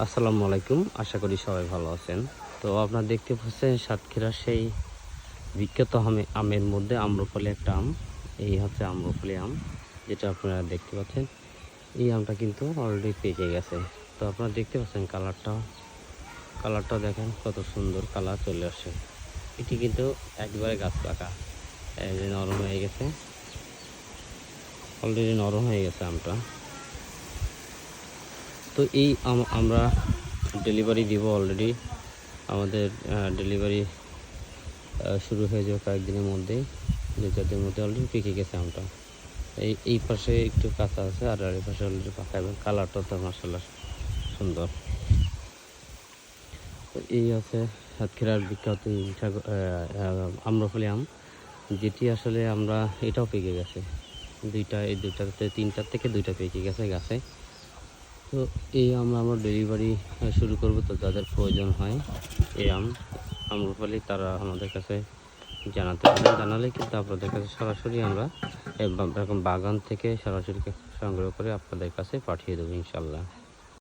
আসসালামু আলাইকুম, আশা করি সবাই ভালো আছেন। তো আপনারা দেখতে পাচ্ছেন সাতক্ষীরার সেই বিখ্যাত আমে, আমের মধ্যে আম্রফলি একটা আম। এই হচ্ছে আম্রফলি আম, যেটা আপনারা দেখতে পাচ্ছেন। এই আমটা কিন্তু অলরেডি পেকে গেছে। তো আপনারা দেখতে পাচ্ছেন কালারটা কালারটা দেখেন, কত সুন্দর কালার চলে আসে এটি কিন্তু একবারে গাছ পাকা। নরম হয়ে গেছে। অলরেডি নরম হয়ে গেছে আমটা। তো এই আম- আমরা ডেলিভারি দিব অলরেডি আমাদের ডেলিভারি শুরু হয়ে যাবে কয়েকদিনের মধ্যেই। যাদের মধ্যে অলরেডি পেকে গেছে আমটা। এই এই পাশে একটু কাঁচা আছে, আর এই পাশে অলরেডি পাকা এবং কালারটা তো মাসাল্লাহ সুন্দর। তো এই আছে সাতক্ষীরার বিখ্যাত আম্রফলি আম, যেটি আসলে আমরা এটাও পেকে গেছে। দুইটা, এই দুইটাতে তিনটার থেকে দুইটা পেকে গেছে গাছে। তো এই আম আমার ডেলিভারি শুরু করব। তো যাদের প্রয়োজন হয়, এই আম আম্রপালি তারা আমাদের কাছে জানাতে জানালে কিন্তু আপনাদের কাছে সরাসরি আমরা এরকম বাগান থেকে সরাসরি সংগ্রহ করে আপনাদের কাছে পাঠিয়ে দেবো, ইনশাল্লাহ।